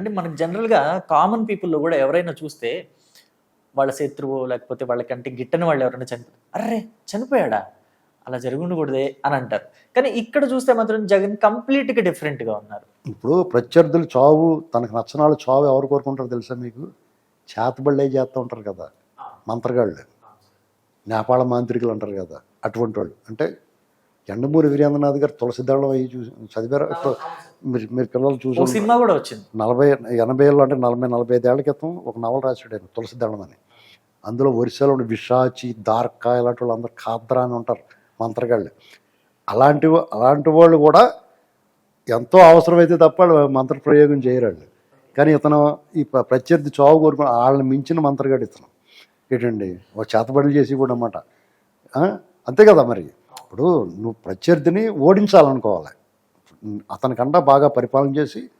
అంటే మనకి జనరల్గా కామన్ పీపుల్లో కూడా ఎవరైనా చూస్తే వాళ్ళ శత్రువు లేకపోతే వాళ్ళకంటే గిట్టని వాళ్ళు ఎవరైనా చనిపోతారు అర్రే చనిపోయాడా? అలా జరిగి ఉండకూడదే అని అంటారు. కానీ ఇక్కడ చూస్తే మాత్రం జగన్ కంప్లీట్గా డిఫరెంట్గా ఉన్నారు. ఇప్పుడు ప్రత్యర్థులు చావు తనకు నచ్చని వాళ్ళు చావు ఎవరు కోరుకుంటారో తెలుసా మీకు? చేతబళ్ళే చేస్తూ ఉంటారు కదా మంత్రగాళ్ళు. నేపాళ మాంత్రికులు అంటారు కదా అటువంటి వాళ్ళు. అంటే ఎండమూరి వీరేంద్రనాథ్ గారు తులసిదళం అయ్యి చూసి చదివారా? మీరు మీరు పిల్లలు చూసి సినిమా కూడా వచ్చింది. నలభై ఎనభై ఏళ్ళు అంటే నలభై నలభై ఐదేళ్ళ క్రితం ఒక నవల రాశాడు ఆయన తులసిదళం అని. అందులో ఒరిస్సాలో ఉండే విషాచి దార్కా ఇలాంటి వాళ్ళు అందరూ ఖాద్రా అని ఉంటారు మంత్రగాళ్ళు. అలాంటి అలాంటి వాళ్ళు కూడా ఎంతో అవసరమైతే తప్ప మంత్ర ప్రయోగం చేయరు వాళ్ళు. కానీ ఇతను ఈ ప్ర- ప్రత్యర్థి చావు కోరుకుని వాళ్ళని మించిన మంత్రగాడు ఇతను. ఏంటండి? ఒక చేతబడులు చేసి కూడా అన్నమాట? అంతే కదా మరి. ఇప్పుడు నువ్వు ప్రత్యర్థిని ఓడించాలనుకోవాలి. అతనికన్నా బాగా పరిపాలన చేసి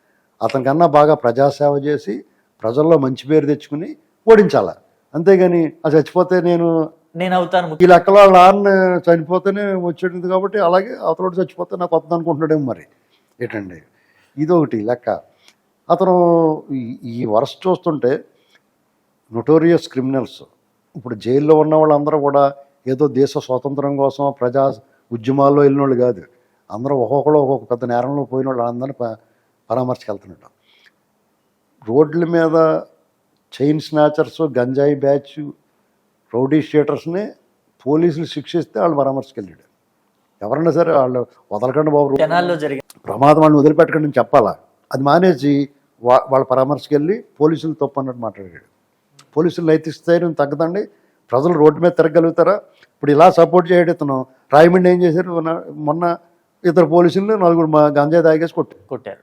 అతనికన్నా బాగా ప్రజాసేవ చేసి ప్రజల్లో మంచి పేరు తెచ్చుకుని ఓడించాలి? అంతేగాని అది చచ్చిపోతే నేను నేను అవుతాను ఈ లెక్కలో నాన్న చనిపోతేనే వచ్చేది కాబట్టి అలాగే అవతలోడు చచ్చిపోతే నాకు వస్తుంది అనుకుంటున్నాడేమో మరి. ఏంటండి? ఇది ఒకటి లెక్క. అతను ఈ- ఈ వరుస చూస్తుంటే నొటోరియస్ క్రిమినల్స్ ఇప్పుడు జైల్లో ఉన్న వాళ్ళందరూ కూడా ఏదో దేశ స్వాతంత్రం కోసం ప్రజా ఉద్యమాల్లో వెళ్ళిన వాళ్ళు కాదు. అందరూ ఒక్కొక్కరు ఒక్కొక్క పెద్ద నేరంలో పోయిన వాళ్ళు అందరినీ ప పరామర్శకెళ్తున్నట్టు. రోడ్ల మీద చైన్ స్నాచర్స్ గంజాయి బ్యాచ్ రౌడీ షీటర్స్ని పోలీసులు శిక్షిస్తే వాళ్ళు పరామర్శకెళ్ళాడు. ఎవరన్నా సరే వాళ్ళు వదలకండి బాబు జనాల్లో జరిగే ప్రమాదం వాళ్ళని వదిలిపెట్టకండి అని చెప్పాలా? అది మానేసి వా వాళ్ళ పరామర్శకి వెళ్ళి పోలీసులు తప్పు అన్నట్టు మాట్లాడాడు. పోలీసులు నైతిక స్థైర్యం తగ్గదండి. ప్రజలు రోడ్డు మీద తిరగలుగుతారా ఇప్పుడు ఇలా సపోర్ట్ చేయడం ఇతను. రాయమండి ఏం చేశారు? మొన్న ఇద్దరు పోలీసులు నలుగురు మా గంజాయి తాగేసి కొట్టారు. కొట్టారు.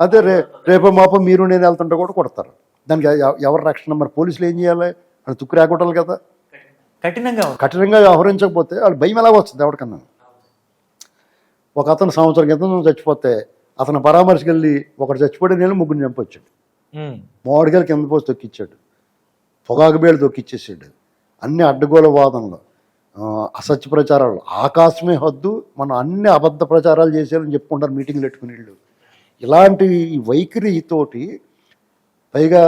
అదే రే రేపు మాప మీరు నేను వెళ్తుంటే కూడా కొడతారు. దానికి ఎవ- ఎవరి రక్షణ మరి పోలీసులు ఏం చేయాలి? వాళ్ళు తుక్కు రాకొట్టాలి కదా. కఠినంగా. కఠినంగా వ్యవహరించకపోతే వాళ్ళు భయం ఎలా వస్తుంది ఎవరికన్నా? ఒక అతను సంవత్సరం క్రితం చచ్చిపోతే అతను పరామర్శకి వెళ్ళి ఒకటి చచ్చిపోతే నేను ముగ్గురు చంపొచ్చాడు. మామిడికాయలు కింద పోసి తొక్కిచ్చాడు. పొగాకు బేళ్ళు తొక్కిచ్చేసాడు. అన్ని అడ్డగోల వాదనలు. అసత్య ప్రచారాలు. ఆకాశమే హద్దు మనం అన్ని అబద్ధ ప్రచారాలు చేశారని చెప్పుకుంటారు మీటింగ్లు పెట్టుకుని వీళ్ళు. ఇలాంటి ఈ వైఖరితోటి పైగా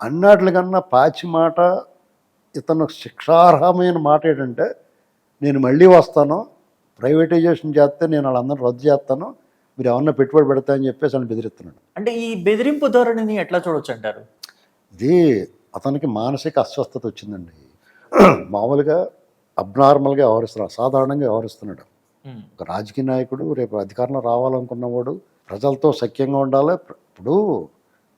అన్నాట్లకన్నా పాచి మాట ఇతను శిక్షార్హమైన మాట ఏంటంటే నేను మళ్ళీ వస్తాను ప్రైవేటైజేషన్ చేస్తే నేను వాళ్ళందరూ రద్దు చేస్తాను మీరు ఏమన్నా పెట్టుబడి పెడతా అని చెప్పేసి అని బెదిరిస్తున్నాడు. అంటే ఈ బెదిరింపు ధోరణిని ఎట్లా చూడొచ్చు అంటారు? ఇది అతనికి మానసిక అస్వస్థత వచ్చిందండి. మామూలుగా అబ్నార్మల్గా వ్యవహరిస్తున్నాడు అసాధారణంగా వ్యవహరిస్తున్నాడు. ఒక రాజకీయ నాయకుడు రేపు అధికారంలో రావాలనుకున్నవాడు ప్రజలతో సఖ్యంగా ఉండాలి. ఇప్పుడు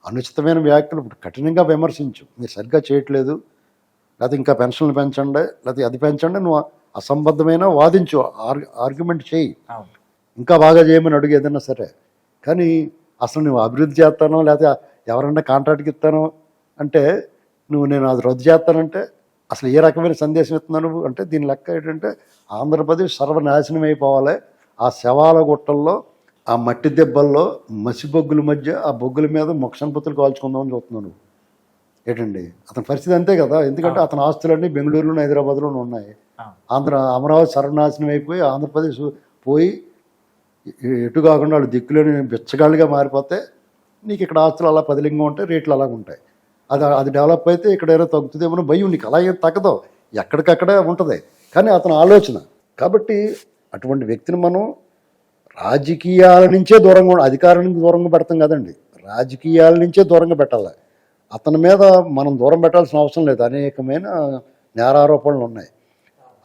అనుచితమైన వ్యాఖ్యలు ఇప్పుడు కఠినంగా విమర్శించు. మీరు సరిగ్గా చేయట్లేదు. లేకపోతే ఇంకా పెన్షన్లు పెంచండి లేకపోతే అది పెంచండి నువ్వు అసంబద్ధమైన వాదించు. ఆర్ ఆర్గ్యుమెంట్ చేయి. ఇంకా బాగా చేయమని అడుగు ఏదైనా సరే. కానీ అసలు నువ్వు అభివృద్ధి చేస్తానో లేకపోతే ఎవరన్నా కాంట్రాక్ట్కి ఇస్తానో అంటే నువ్వు నేను అది రద్దు చేస్తానంటే అసలు ఏ రకమైన సందేశం ఇస్తున్నావు నువ్వు? అంటే దీని లెక్క ఏంటంటే ఆంధ్రప్రదేశ్ సర్వనాశనం అయిపోవాలి. ఆ శవాల గుట్టల్లో ఆ మట్టి దెబ్బల్లో మసి బొగ్గుల మధ్య ఆ బొగ్గుల మీద మొక్షణపతులు కాల్చుకుందామని చూస్తున్నావు నువ్వు. ఏంటండి? అతని పరిస్థితి అంతే కదా. ఎందుకంటే అతని ఆస్తులన్నీ బెంగళూరులోను హైదరాబాద్లోనూ ఉన్నాయి. ఆంధ్ర అమరావతి సర్వనాశనం అయిపోయి ఆంధ్రప్రదేశ్ పోయి ఎటు కాకుండా వాళ్ళు దిక్కులేని బిచ్చగాళ్ళుగా మారిపోతే నీకు ఇక్కడ ఆస్తులు అలా పదిలింగా ఉంటాయి రేట్లు అలాగ ఉంటాయి అది అది డెవలప్ అయితే ఇక్కడ ఏదో తగ్గుతుందేమో భయం నీకు. అలా ఏం తగ్గదు. ఎక్కడికక్కడే ఉంటుంది. కానీ అతని ఆలోచన. కాబట్టి అటువంటి వ్యక్తిని మనం రాజకీయాల నుంచే దూరంగా అధికారుల అధికారం నుంచి దూరంగా పెడతాం కదండి. రాజకీయాల నుంచే దూరంగా పెట్టాలి. అతని మీద మనం దూరం పెట్టాల్సిన అవసరం లేదు. అనేకమైన నేరారోపణలు ఉన్నాయి.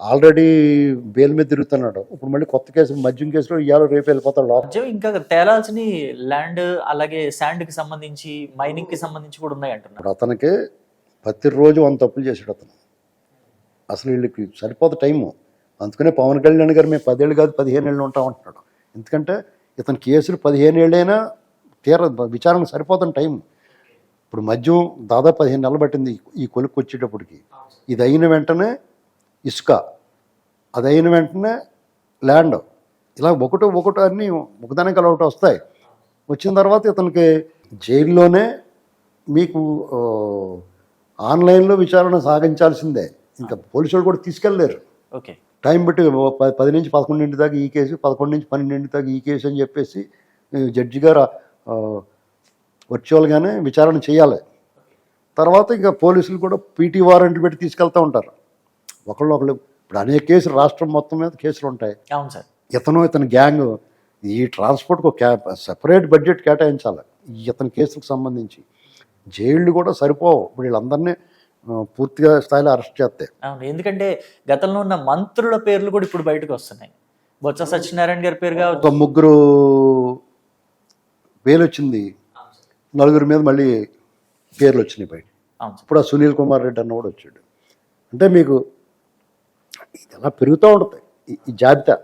ఆల్రెడీ బెయిల్ మీద తిరుగుతున్నాడు. ఇప్పుడు మళ్ళీ కొత్త కేసు మద్యం కేసులో ఇవాళ రేపు వెళ్ళిపోతాడు ఇంకా తేలాల్సిన ల్యాండ్ అలాగే శాండ్కి సంబంధించి మైనింగ్కి సంబంధించి కూడా ఉన్నాయి అంటున్నారు. ఇప్పుడు అతనికి ప్రతిరోజు వంద తప్పులు చేసాడు అతను. అసలు వీళ్ళకి సరిపోదు టైము. అందుకనే పవన్ కళ్యాణ్ గారు మేము పదేళ్ళు కాదు పదిహేను ఏళ్ళు ఉంటాం అంటున్నాడు. ఎందుకంటే ఇతని కేసులు పదిహేను ఏళ్ళైనా తీర విచారణ సరిపోతున్న టైం ఇప్పుడు మద్యం దాదాపు పదిహేను నెలలు పట్టింది ఈ- ఈ కొలుక్కి వచ్చేటప్పటికి. ఇది అయిన వెంటనే ఇసుక. అది అయిన వెంటనే ల్యాండ్. ఇలా ఒకటో ఒకటో అన్నీ ఒకదానికి అలా ఒకటి వస్తాయి. వచ్చిన తర్వాత ఇతనికి జైల్లోనే మీకు ఆన్లైన్లో విచారణ సాగించాల్సిందే. ఇంకా పోలీసులు కూడా తీసుకెళ్ళలేరు. ఓకే. టైం బట్టి పది నుంచి పదకొండింటి దాకా ఈ కేసు పదకొండు నుంచి పన్నెండింటి దాకా ఈ కేసు అని చెప్పేసి జడ్జి గారు వర్చువల్గానే విచారణ చేయాలి. తర్వాత ఇంకా పోలీసులు కూడా పీటీ వారెంట్ పెట్టి తీసుకెళ్తూ ఉంటారు. ఒకళ్ళు ఒకళ్ళు ఇప్పుడు అనేక కేసులు రాష్ట్రం మొత్తం మీద కేసులు ఉంటాయి. అవును సార్. ఇతను ఇతని గ్యాంగ్ ఈ ట్రాన్స్పోర్ట్కి ఒక సెపరేట్ బడ్జెట్ కేటాయించాలి. ఈ ఇతని కేసులకు సంబంధించి. జైళ్ళు కూడా సరిపోవు. ఇప్పుడు వీళ్ళందరినీ పూర్తిగా స్థాయిలో అరెస్ట్ చేస్తే. అవును. ఎందుకంటే గతంలో ఉన్న మంత్రుల పేర్లు కూడా ఇప్పుడు బయటకు వస్తున్నాయి. బొత్స సత్యనారాయణ గారి పేరు కావచ్చు. ఒక ముగ్గురు బెయిల్ వచ్చింది నలుగురి మీద మళ్ళీ పేర్లు వచ్చినాయి బయట ఇప్పుడు ఆ సునీల్ కుమార్ రెడ్డి అన్న కూడా వచ్చాడు. అంటే మీకు ఇది పెరుగుతూ ఉంటుంది? ఈ- ఈ జాబితా?